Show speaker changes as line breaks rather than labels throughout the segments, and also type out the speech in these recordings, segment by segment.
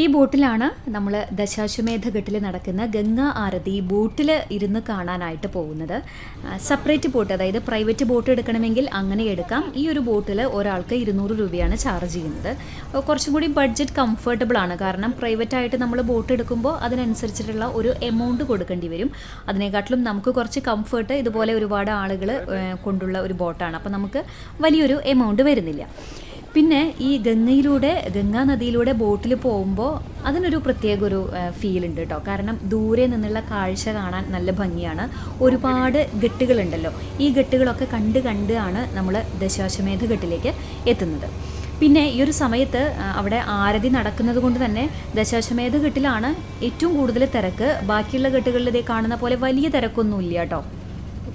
ഈ ബോട്ടിലാണ് നമ്മൾ ദശാശ്വമേധ ഘട്ടിൽ നടക്കുന്ന ഗംഗാ ആരതി ബോട്ടിൽ ഇരുന്ന് കാണാനായിട്ട് പോകുന്നത്. സെപ്പറേറ്റ് ബോട്ട് അതായത് പ്രൈവറ്റ് ബോട്ട് എടുക്കണമെങ്കിൽ അങ്ങനെ എടുക്കാം. ഈ ഒരു ബോട്ടിൽ ഒരാൾക്ക് ഇരുന്നൂറ് രൂപയാണ് ചാർജ് ചെയ്യുന്നത്. കുറച്ചും കൂടി ബഡ്ജറ്റ് കംഫർട്ടബിൾ ആണ്. കാരണം പ്രൈവറ്റ് ആയിട്ട് നമ്മൾ ബോട്ട് എടുക്കുമ്പോൾ അതിനനുസരിച്ചിട്ടുള്ള ഒരു എമൗണ്ട് കൊടുക്കേണ്ടി വരും. അതിനെക്കാട്ടിലും നമുക്ക് കുറച്ച് കംഫർട്ട് ഇതുപോലെ ഒരുപാട് ആളുകൾ കൊണ്ടുള്ള ഒരു ബോട്ടാണ് അപ്പോൾ നമുക്ക് വലിയൊരു എമൗണ്ട് വരുന്നില്ല. പിന്നെ ഈ ഗംഗയിലൂടെ ഗംഗാ നദിയിലൂടെ ബോട്ടിൽ പോകുമ്പോൾ അതിനൊരു പ്രത്യേക ഒരു ഫീൽ ഉണ്ട് കേട്ടോ കാരണം ദൂരെ നിന്നുള്ള കാഴ്ച കാണാൻ നല്ല ഭംഗിയാണ്. ഒരുപാട് ഗട്ടുകളുണ്ടല്ലോ ഈ ഗട്ടുകളൊക്കെ കണ്ട് കണ്ടാണ് നമ്മൾ ദശാശ്വമേധ ഘട്ടിലേക്ക് എത്തുന്നത്. പിന്നെ ഈ ഒരു സമയത്ത് അവിടെ ആരതി നടക്കുന്നത് കൊണ്ട് തന്നെ ദശാശ്വമേധ ഘട്ടിലാണ് ഏറ്റവും കൂടുതൽ തിരക്ക്. ബാക്കിയുള്ള ഘട്ടുകളിൽ ഇതേ കാണുന്ന പോലെ വലിയ തിരക്കൊന്നും ഇല്ല കേട്ടോ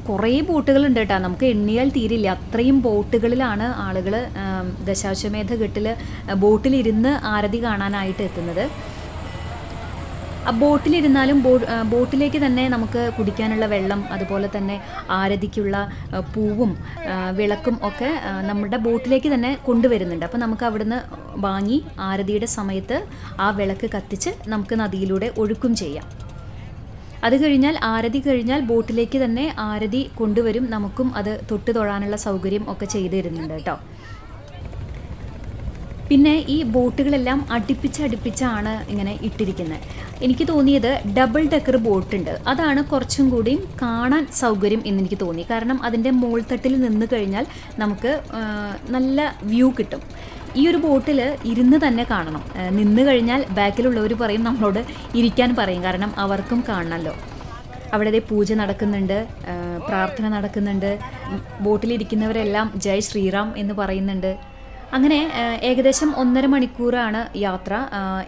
കുറേ ബോട്ടുകളുണ്ട് കേട്ടോ. നമുക്ക് എണ്ണിയാൽ തീരില്ല. അത്രയും ബോട്ടുകളിലാണ് ആളുകൾ ദശാശ്വമേധ ഘട്ടിൽ ബോട്ടിലിരുന്ന് ആരതി കാണാനായിട്ട് എത്തുന്നത്. ആ ബോട്ടിലിരുന്നാലും ബോ ബോട്ടിലേക്ക് തന്നെ നമുക്ക് കുടിക്കാനുള്ള വെള്ളം അതുപോലെ തന്നെ ആരതിക്കുള്ള പൂവും വിളക്കും ഒക്കെ നമ്മുടെ ബോട്ടിലേക്ക് തന്നെ കൊണ്ടുവരുന്നുണ്ട്. അപ്പോൾ നമുക്ക് അവിടുന്ന് വാങ്ങി ആരതിയുടെ സമയത്ത് ആ വിളക്ക് കത്തിച്ച് നമുക്ക് നദിയിലൂടെ ഒഴുക്കും ചെയ്യാം. അത് കഴിഞ്ഞാൽ ആരതി കഴിഞ്ഞാൽ ബോട്ടിലേക്ക് തന്നെ ആരതി കൊണ്ടുവരും. നമുക്കും അത് തൊട്ട് തൊഴാനുള്ള സൗകര്യം ഒക്കെ ചെയ്തു തരുന്നുണ്ട് കേട്ടോ. പിന്നെ ഈ ബോട്ടുകളെല്ലാം അടുപ്പിച്ച് അടുപ്പിച്ചാണ് ഇങ്ങനെ ഇട്ടിരിക്കുന്നത്. എനിക്ക് തോന്നിയത് ഡബിൾ ഡെക്കർ ബോട്ടുണ്ട് അതാണ് കുറച്ചും കൂടിയും കാണാൻ സൗകര്യം എന്നെനിക്ക് തോന്നി. കാരണം അതിന്റെ മോൾത്തട്ടിൽ നിന്ന് കഴിഞ്ഞാൽ നമുക്ക് നല്ല വ്യൂ കിട്ടും. ഈ ഒരു ബോട്ടിൽ ഇരുന്ന് തന്നെ കാണണം. നിന്ന് കഴിഞ്ഞാൽ ബാക്കിലുള്ളവർ പറയും നമ്മളോട് ഇരിക്കാൻ പറയും. കാരണം അവർക്കും കാണണമല്ലോ അവിടെ പൂജ നടക്കുന്നുണ്ട് പ്രാർത്ഥന നടക്കുന്നുണ്ട്. ബോട്ടിലിരിക്കുന്നവരെല്ലാം ജയ് ശ്രീറാം എന്ന് പറയുന്നുണ്ട്. അങ്ങനെ ഏകദേശം ഒന്നര മണിക്കൂറാണ് യാത്ര.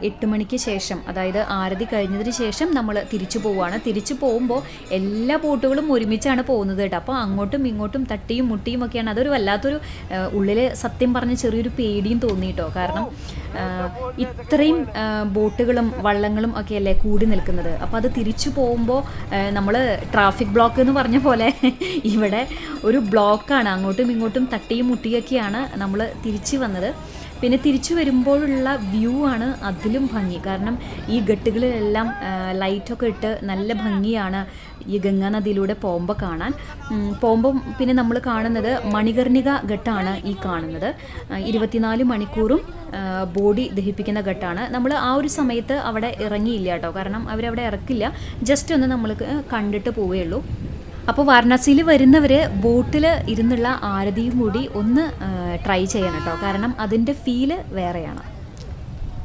എട്ട് മണിക്ക് ശേഷം അതായത് ആരതി കഴിഞ്ഞതിന് ശേഷം നമ്മൾ തിരിച്ചു പോവുകയാണ്. തിരിച്ചു പോകുമ്പോൾ എല്ലാ ബോട്ടുകളും ഒരുമിച്ചാണ് പോകുന്നത് കേട്ടോ. അപ്പോൾ അങ്ങോട്ടും ഇങ്ങോട്ടും തട്ടിയും മുട്ടിയും ഒക്കെയാണ്. അതൊരു വല്ലാത്തൊരു ഉള്ളിൽ സത്യം പറഞ്ഞ് ചെറിയൊരു പേടിയും തോന്നി കേട്ടോ. കാരണം ഇത്രയും ബോട്ടുകളും വള്ളങ്ങളും ഒക്കെ അല്ലേ കൂടി നിൽക്കുന്നത്. അപ്പോൾ അത് തിരിച്ചു പോകുമ്പോൾ നമ്മൾ ട്രാഫിക് ബ്ലോക്ക് എന്ന് പറഞ്ഞ പോലെ ഇവിടെ ഒരു ബ്ലോക്കാണ്. അങ്ങോട്ടും ഇങ്ങോട്ടും തട്ടിയും മുട്ടിയൊക്കെയാണ് നമ്മൾ തിരിച്ചു വന്നത്. പിന്നെ തിരിച്ചു വരുമ്പോഴുള്ള വ്യൂ ആണ് അതിലും ഭംഗി. കാരണം ഈ ഗട്ടുകളിലെല്ലാം ലൈറ്റൊക്കെ ഇട്ട് നല്ല ഭംഗിയാണ് ഈ ഗംഗാ നദിയിലൂടെ കാണാൻ. പോകുമ്പം പിന്നെ നമ്മൾ കാണുന്നത് മണികർണിക ഘട്ടാണ് ഈ കാണുന്നത്. ഇരുപത്തിനാല് മണിക്കൂറും ബോഡി ദഹിപ്പിക്കുന്ന ഘട്ടാണ്. നമ്മൾ ആ ഒരു സമയത്ത് അവിടെ ഇറങ്ങിയില്ല കേട്ടോ. കാരണം അവരവിടെ ഇറക്കില്ല. ജസ്റ്റ് ഒന്ന് നമ്മൾ കണ്ടിട്ട് പോവുകയുള്ളൂ അപ്പോൾ വാരണാസിയിൽ വരുന്നവർ ബോട്ടിൽ ഇരുന്നുള്ള ആരതിയും കൂടി ഒന്ന് ട്രൈ ചെയ്യണം കേട്ടോ. കാരണം അതിന്റെ ഫീൽ വേറെയാണ്.